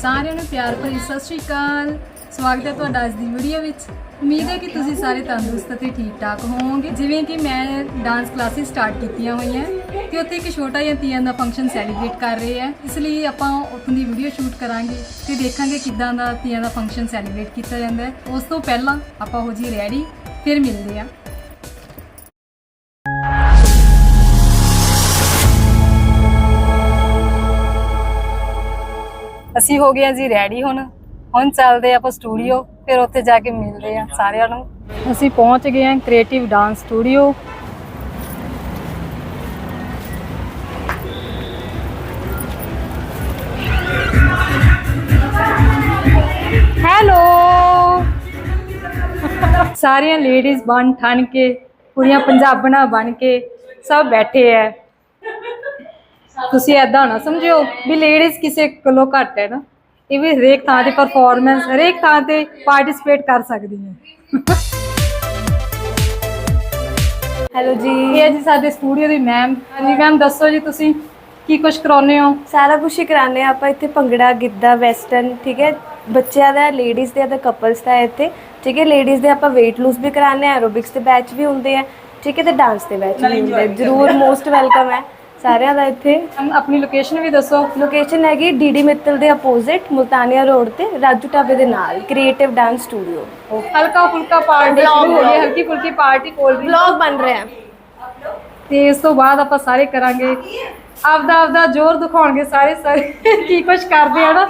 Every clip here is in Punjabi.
ਸਾਰਿਆਂ ਨੂੰ ਪਿਆਰ ਭਰੀ ਸਤਿ ਸ਼੍ਰੀ ਅਕਾਲ। ਸਵਾਗਤ ਹੈ ਤੁਹਾਡਾ ਅੱਜ ਦੀ ਵੀਡੀਓ ਵਿੱਚ। ਉਮੀਦ ਹੈ ਕਿ ਤੁਸੀਂ ਸਾਰੇ ਤੰਦਰੁਸਤ ਅਤੇ ਠੀਕ ਠਾਕ ਹੋਵੋਗੇ। ਜਿਵੇਂ ਕਿ ਮੈਂ ਡਾਂਸ ਕਲਾਸਿਸ ਸਟਾਰਟ ਕੀਤੀਆਂ ਹੋਈਆਂ ਤੇ ਉੱਥੇ ਇੱਕ ਛੋਟਾ ਜਿਹਾ ਤੀਆਂ ਦਾ ਫੰਕਸ਼ਨ ਸੈਲੀਬ੍ਰੇਟ ਕਰ ਰਹੇ ਆ ਇਸ ਲਈ ਆਪਾਂ ਉੱਥੋਂ ਦੀ ਵੀਡੀਓ ਸ਼ੂਟ ਕਰਾਂਗੇ ਤੇ ਦੇਖਾਂਗੇ ਕਿੱਦਾਂ ਦਾ ਤੀਆਂ ਦਾ ਫੰਕਸ਼ਨ ਸੈਲੀਬ੍ਰੇਟ ਕੀਤਾ ਜਾਂਦਾ ਹੈ। ਉਸ ਤੋਂ ਪਹਿਲਾਂ ਆਪਾਂ ਹੋ ਜੀ ਰੈਡੀ ਫਿਰ ਮਿਲਦੇ ਆ ਅਸੀਂ ਹੋ ਗਏ ਆ ਜੀ ਰੈਡੀ ਹੁਣ। ਹੁਣ ਚੱਲਦੇ ਆਪਾਂ ਸਟੂਡੀਓ ਫਿਰ ਉੱਥੇ ਜਾ ਕੇ ਮਿਲਦੇ ਆ ਸਾਰਿਆਂ ਨੂੰ। ਅਸੀਂ ਪਹੁੰਚ ਗਏ ਆ ਕ੍ਰੀਏਟਿਵ ਡਾਂਸ ਸਟੂਡੀਓ ਹੈਲੋ ਸਾਰੀਆਂ ਲੇਡੀਜ਼ ਬਣ ਠਣ ਕੇ ਪੂਰੀਆਂ ਪੰਜਾਬਣਾ ਬਣ ਕੇ ਸਭ ਬੈਠੇ ਐ ਤੁਸੀਂ ਐਦਾਂ ਨਾ ਸਮਝਿਓ ਵੀ ਲੇਡੀਜ਼ ਕਿਸੇ ਕੋਲੋਂ ਘੱਟ ਹੈ ਨਾ। ਇਹ ਵੀ ਹਰੇਕ ਥਾਂ ਤੇ ਪਰਫਾਰਮੈਂਸ ਹਰੇਕ ਥਾਂ ਤੇ ਪਾਰਟਿਸਿਪੇਟ ਕਰ ਸਕਦੀ ਹੈ ਹੈਲੋ ਜੀ। ਇਹ ਹੈ ਜੀ ਸਾਡੇ ਸਟੂਡੀਓ ਦੀ ਮੈਮ ਹਾਂਜੀ ਮੈਮ ਦੱਸੋ ਜੀ ਤੁਸੀਂ ਕੀ ਕੁਝ ਕਰਾਉਂਦੇ ਹੋ? ਸਾਰਾ ਕੁਝ ਹੀ ਕਰਾਉਂਦੇ ਹਾਂ। ਆਪਾਂ ਇੱਥੇ ਭੰਗੜਾ ਗਿੱਧਾ ਵੈਸਟਰਨ ਠੀਕ ਹੈ। ਬੱਚਿਆਂ ਦਾ ਲੇਡੀਜ਼ ਦੇ ਤੇ ਕਪਲਸ ਦਾ ਹੈ ਇੱਥੇ। ਠੀਕ ਹੈ ਲੇਡੀਜ਼ ਦੇ ਆਪਾਂ weight lose ਵੀ ਕਰਾਉਂਦੇ ਆ ਐਰੋਬਿਕਸ ਦੇ ਬੈਚ ਵੀ ਹੁੰਦੇ ਆ। ਠੀਕ ਹੈ ਤੇ ਡਾਂਸ ਦੇ ਬੈਚ ਵੀ ਹੁੰਦੇ ਆ। ਜਰੂਰ ਮੋਸਟ ਵੈਲਕਮ ਹੈ। ਸਾਰਿਆਂ ਦਾ ਇੱਥੇ। ਮੈਮ, ਆਪਣੀ ਲੋਕੇਸ਼ਨ ਵੀ ਦੱਸੋ। ਲੋਕੇਸ਼ਨ ਹੈਗੀ ਡੀਡੀ ਮਿੱਤਲ ਦੇ ਅਪੋਜ਼ਿਟ ਮੁਲਤਾਨੀਆ ਰੋਡ ਤੇ ਰਾਜੂ ਢਾਬੇ ਦੇ ਨਾਲ ਕ੍ਰੀਏਟਿਵ ਡਾਂਸ ਸਟੂਡੀਓ ਹਲਕਾ ਫੁਲਕਾ ਪਾਰਟੀ ਹੋ ਗਈ ਹਲਕੀ ਫੁਲਕੀ ਪਾਰਟੀ ਕੋਲ ਵੀ ਵਲੌਗ ਬਣ ਰਿਹਾ ਤੇ ਇਸ ਤੋਂ ਬਾਅਦ ਆਪਾਂ ਸਾਰੇ ਕਰਾਂਗੇ। ਆਪਦਾ ਆਪਦਾ ਜ਼ੋਰ ਦਿਖਾਉਣਗੇ ਸਾਰੇ ਸਾਰੇ। ਕੀ ਕੁਝ ਕਰਦੇ ਆ ਨਾ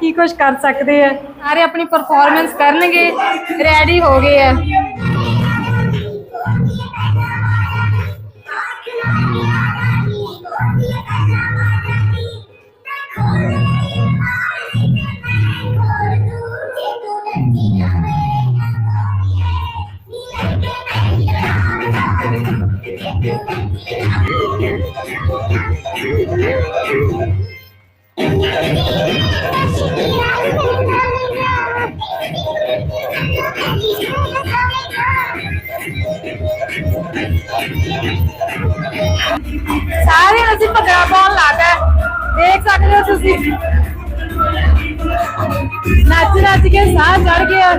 ਕੀ ਕੁਝ ਕਰ ਸਕਦੇ ਆ। ਸਾਰੇ ਆਪਣੀ ਪਰਫਾਰਮੈਂਸ ਕਰਨਗੇ। ਰੈਡੀ ਹੋ ਗਏ ਆ। ਸਾਰੇ ਅਸੀਂ ਭੰਗੜਾ ਪਾਉਣ ਲੱਗਾ ਦੇਖ ਸਕਦੇ ਹੋ ਤੁਸੀਂ ਨੱਚ ਨੱਚ ਕੇ ਸਾਹ ਚੜ ਗਿਆ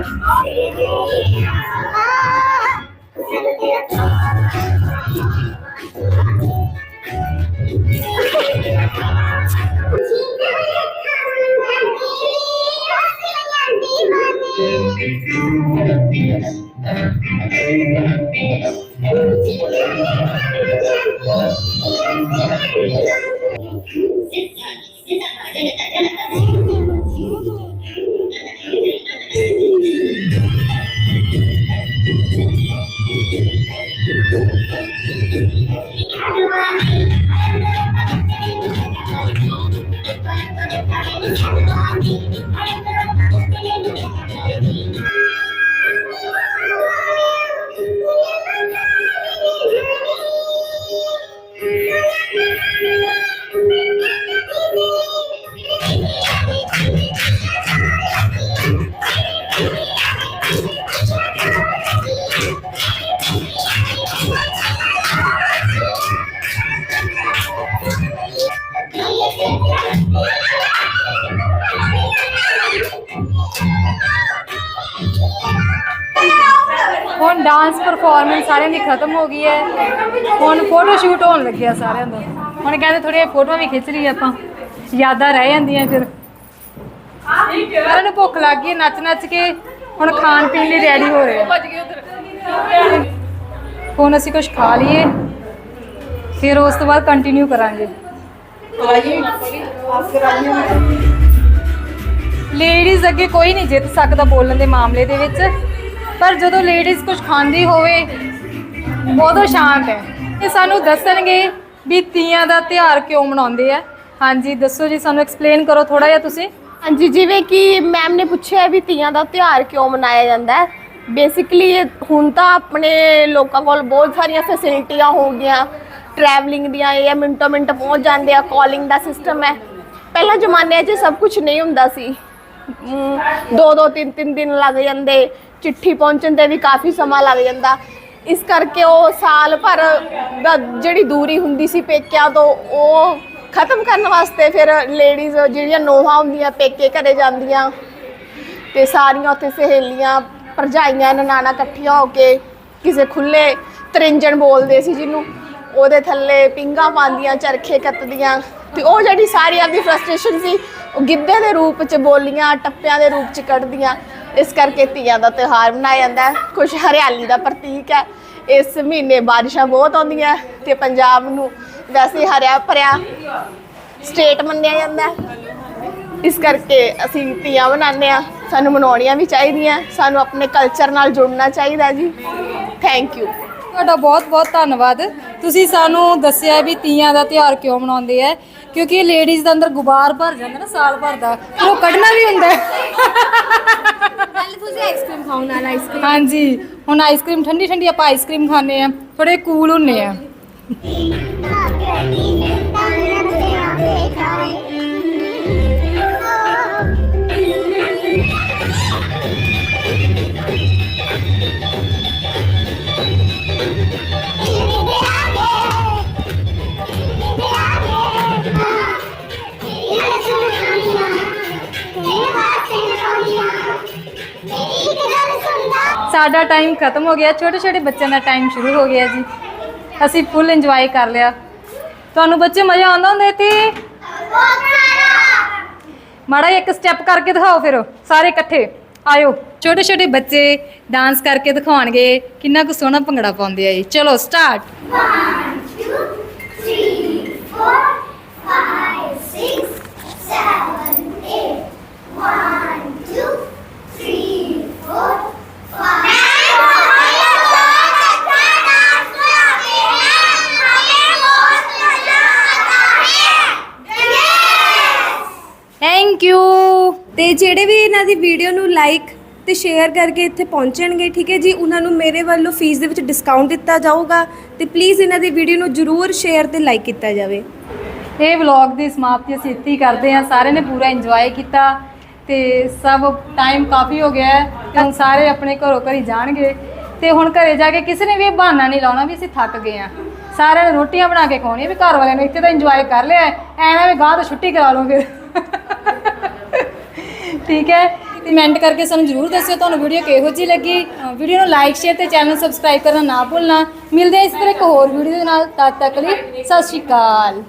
ਹੁਣ ਡਾਂਸ ਪਰਫਾਰਮੈਂਸ ਸਾਰਿਆਂ ਦੀ ਖਤਮ ਹੋ ਗਈ ਹੈ। ਹੁਣ ਫੋਟੋ ਸ਼ੂਟ ਹੋਣ ਲੱਗਿਆ ਸਾਰਿਆਂ ਦਾ। ਹੁਣ ਕਹਿੰਦੇ ਥੋੜੀਆਂ ਫੋਟੋਆਂ ਵੀ ਖਿੱਚ ਲਈਏ ਆਪਾਂ। ਯਾਦਾਂ ਰਹਿ ਜਾਂਦੀਆਂ ਫਿਰ। ਸਾਰਿਆਂ ਨੂੰ ਭੁੱਖ ਲੱਗ ਗਈ ਨੱਚ ਨੱਚ ਕੇ ਹੁਣ ਖਾਣ ਪੀਣ ਲਈ ਰੈਡੀ ਹੋ ਰਹੇ ਆ। ਹੁਣ ਅਸੀਂ ਕੁਝ ਖਾ ਲਈਏ, ਫਿਰ ਉਸ ਤੋਂ ਬਾਅਦ ਕੰਟੀਨਿਊ ਕਰਾਂਗੇ। ਲੇਡੀਜ਼ ਅੱਗੇ ਕੋਈ ਨਹੀਂ ਜਿੱਤ ਸਕਦਾ ਬੋਲਣ ਦੇ ਮਾਮਲੇ ਦੇ ਵਿੱਚ। ਪਰ ਜਦੋਂ ਲੇਡੀਜ਼ ਕੁਝ ਖਾਂਦੀ ਹੋਵੇ, ਬਹੁਤ ਸ਼ਾਂਤ ਹੈ। ਇਹ ਸਾਨੂੰ ਦੱਸਣਗੇ ਵੀ ਤੀਆਂ ਦਾ ਤਿਉਹਾਰ ਕਿਉਂ ਮਨਾਉਂਦੇ ਆ। ਹਾਂਜੀ, ਦੱਸੋ ਜੀ, ਸਾਨੂੰ ਐਕਸਪਲੇਨ ਕਰੋ ਥੋੜਾ ਜਿਹਾ ਤੁਸੀਂ। ਹਾਂਜੀ, ਜਿਵੇਂ ਕਿ ਮੈਮ ਨੇ ਪੁੱਛਿਆ ਵੀ ਤੀਆਂ ਦਾ ਤਿਉਹਾਰ ਕਿਉਂ ਮਨਾਇਆ ਜਾਂਦਾ ਹੈ। ਬੇਸਿਕਲੀ ਹੁਣ ਤਾਂ ਆਪਣੇ ਲੋਕਾਂ ਕੋਲ ਬਹੁਤ ਸਾਰੀਆਂ ਫੈਸਿਲਿਟੀਆਂ ਹੋ ਗਈਆਂ। ਟਰੈਵਲਿੰਗ ਦੀਆਂ ਇਹ ਮਿੰਟੋ ਮਿੰਟ ਪਹੁੰਚ ਜਾਂਦੇ ਆ ਕਾਲਿੰਗ ਦਾ ਸਿਸਟਮ ਹੈ। ਪਹਿਲਾਂ ਜ਼ਮਾਨੇ 'ਚ ਸਭ ਕੁਝ ਨਹੀਂ ਹੁੰਦਾ ਸੀ। ਦੋ ਦੋ ਤਿੰਨ ਤਿੰਨ ਦਿਨ ਲੱਗ ਜਾਂਦੇ। ਚਿੱਠੀ ਪਹੁੰਚਣ ਤੇ ਵੀ ਕਾਫੀ ਸਮਾਂ ਲੱਗ ਜਾਂਦਾ। ਇਸ ਕਰਕੇ ਉਹ ਸਾਲ ਭਰ ਦਾ ਜਿਹੜੀ ਦੂਰੀ ਹੁੰਦੀ ਸੀ ਪੇਕਿਆਂ ਤੋਂ, ਉਹ ਖਤਮ ਕਰਨ ਵਾਸਤੇ ਫਿਰ ਲੇਡੀਜ਼ ਜਿਹੜੀਆਂ ਨੋਹਾਂ ਹੁੰਦੀਆਂ ਪੇਕੇ ਘਰੇ ਜਾਂਦੀਆਂ ਤੇ ਸਾਰੀਆਂ ਉੱਥੇ ਸਹੇਲੀਆਂ, ਭਰਜਾਈਆਂ, ਨਨਾਣਾ ਇਕੱਠੀਆਂ ਹੋ ਕੇ ਕਿਸੇ ਖੁੱਲੇ ਤਰਿੰਜਣ ਬੋਲਦੇ ਸੀ ਜਿਹਨੂੰ। ਉਹਦੇ ਥੱਲੇ ਪਿੰਗਾ ਪਾਉਂਦੀਆਂ, ਚਰਖੇ ਕੱਤਦੀਆਂ ਤੇ ਉਹ ਜਿਹੜੀ ਸਾਰੀ ਆਪਦੀ ਫਰਸਟ੍ਰੇਸ਼ਨ ਸੀ, ਉਹ ਗਿੱਧੇ ਦੇ ਰੂਪ ਚ ਬੋਲੀਆਂ, ਟੱਪਿਆਂ ਦੇ ਰੂਪ ਚ ਕੱਢਦੀਆਂ। ਇਸ ਕਰਕੇ ਤੀਆਂ ਦਾ ਤਿਉਹਾਰ ਮਨਾਇਆ ਜਾਂਦਾ ਹੈ। ਕੁਝ ਹਰਿਆਲੀ ਦਾ ਪ੍ਰਤੀਕ ਹੈ। ਇਸ ਮਹੀਨੇ ਬਾਰਿਸ਼ਾਂ ਬਹੁਤ ਆਉਂਦੀਆਂ ਤੇ ਪੰਜਾਬ ਨੂੰ ਵੈਸੇ ਹਰਿਆ ਭਰਿਆ ਸਟੇਟ ਮੰਨਿਆ ਜਾਂਦਾ ਹੈ। ਇਸ ਕਰਕੇ ਅਸੀਂ ਤੀਆਂ ਮਨਾਉਂਦੇ ਆ ਸਾਨੂੰ ਮਨਾਉਣੀਆਂ ਵੀ ਚਾਹੀਦੀਆਂ। ਸਾਨੂੰ ਆਪਣੇ ਕਲਚਰ ਨਾਲ ਜੁੜਨਾ ਚਾਹੀਦਾ ਜੀ। ਥੈਂਕ ਯੂ ਤੁਹਾਡਾ ਬਹੁਤ ਬਹੁਤ ਧੰਨਵਾਦ। ਤੁਸੀਂ ਸਾਨੂੰ ਦੱਸਿਆ ਵੀ ਤੀਆਂ ਦਾ ਤਿਉਹਾਰ ਕਿਉਂ ਮਨਾਉਂਦੇ ਆ ਕਿਉਂਕਿ ਲੇਡੀਜ਼ ਦਾ ਅੰਦਰ ਗੁਬਾਰ ਭਰ ਜਾਂਦਾ ਨਾ ਸਾਲ ਭਰ ਦਾ। ਫਿਰ ਉਹ ਕੱਢਣਾ ਵੀ ਹੁੰਦਾ ਤੁਸੀਂ ਆਈਸਕ੍ਰੀਮ ਨਾਲ ਆਈਸਕ੍ਰੀਮ ਹਾਂਜੀ ਹੁਣ ਆਈਸਕ੍ਰੀਮ ਠੰਡੀ ਠੰਡੀ ਆਪਾਂ ਆਈਸਕ੍ਰੀਮ ਖਾਂਦੇ ਆ। ਥੋੜੇ ਕੂਲ ਹੁੰਨੇ ਆ। ਸਾਡਾ ਟਾਈਮ ਖਤਮ ਹੋ ਗਿਆ। ਛੋਟੇ ਛੋਟੇ ਬੱਚਿਆਂ ਦਾ ਟਾਈਮ ਸ਼ੁਰੂ ਹੋ ਗਿਆ ਜੀ। ਅਸੀਂ ਫੁੱਲ ਇੰਜੋਏ ਕਰ ਲਿਆ। ਤੁਹਾਨੂੰ ਬੱਚੇ ਮਜ਼ਾ ਆਉਂਦਾ ਹੁੰਦਾ ਇੱਥੇ? ਮਾੜਾ ਜਿਹਾ ਇੱਕ ਸਟੈਪ ਕਰਕੇ ਦਿਖਾਓ ਫਿਰ, ਸਾਰੇ ਇਕੱਠੇ। ਆਇਓ। ਛੋਟੇ ਛੋਟੇ ਬੱਚੇ ਡਾਂਸ ਕਰਕੇ ਦਿਖਾਉਣਗੇ। ਕਿੰਨਾ ਕੁ ਸੋਹਣਾ ਭੰਗੜਾ ਪਾਉਂਦੇ ਆ ਜੀ ਚਲੋ ਸਟਾਰਟ ਯੂ ਤੇ ਜਿਹੜੇ ਵੀ ਇਹਨਾਂ ਦੀ ਵੀਡੀਓ ਨੂੰ ਲਾਈਕ ਤੇ ਸ਼ੇਅਰ ਕਰਕੇ ਇੱਥੇ ਪਹੁੰਚਣਗੇ ਠੀਕ ਹੈ ਜੀ? ਉਹਨਾਂ ਨੂੰ ਮੇਰੇ ਵੱਲੋਂ ਫੀਸ ਦੇ ਵਿੱਚ ਡਿਸਕਾਊਂਟ ਦਿੱਤਾ ਜਾਊਗਾ ਤੇ ਪਲੀਜ਼ ਇਹਨਾਂ ਦੀ ਵੀਡੀਓ ਨੂੰ ਜਰੂਰ ਸ਼ੇਅਰ ਤੇ ਲਾਈਕ ਕੀਤਾ ਜਾਵੇ। ਇਹ ਵਲੌਗ ਦੀ ਸਮਾਪਤੀ ਅਸੀਂ ਇੱਥੇ ਹੀ ਕਰਦੇ ਹਾਂ। ਸਾਰਿਆਂ ਨੇ ਪੂਰਾ ਇੰਜੋਏ ਕੀਤਾ ਤੇ ਸਭ ਟਾਈਮ ਕਾਫੀ ਹੋ ਗਿਆ ਹੈ ਤੇ ਹੁਣ ਸਾਰੇ ਆਪਣੇ ਘਰੋਂ ਘਰੀ ਜਾਣਗੇ। ਤੇ ਹੁਣ ਘਰੇ ਜਾ ਕੇ ਕਿਸੇ ਨੇ ਵੀ ਇਹ ਬਹਾਨਾ ਨਹੀਂ ਲਾਉਣਾ ਵੀ ਅਸੀਂ ਥੱਕ ਗਏ ਆ ਸਾਰਿਆਂ ਨੇ ਰੋਟੀਆਂ ਬਣਾ ਕੇ ਖਾਣੀਆਂ ਵੀ ਘਰ ਵਾਲਿਆਂ ਨੇ ਇੱਥੇ ਤਾਂ ਇੰਜੋਏ ਕਰ ਲਿਆ ਹੈ, ਐਵੇਂ ਵੀ ਗਾਹ ਤੋਂ ਛੁੱਟੀ ਕਰਾ ਲਓ ਫਿਰ। ਠੀਕ ਹੈ? ਕਮੈਂਟ ਕਰਕੇ ਸਾਨੂੰ ਜਰੂਰ ਦੱਸਿਓ, ਤੁਹਾਨੂੰ ਵੀਡੀਓ ਕਿਹੋ ਜਿਹੀ ਲੱਗੀ। ਵੀਡੀਓ ਨੂੰ ਲਾਈਕ ਸ਼ੇਅਰ ਤੇ ਚੈਨਲ ਸਬਸਕ੍ਰਾਈਬ ਕਰਨਾ ਨਾ ਭੁੱਲਣਾ। ਮਿਲਦੇ ਹਾਂ ਇਸ ਤਰ੍ਹਾਂ ਇੱਕ ਹੋਰ ਵੀਡੀਓ ਦੇ ਨਾਲ। ਤਦ ਤੱਕ ਲਈ ਸਤਿ ਸ਼੍ਰੀ ਅਕਾਲ।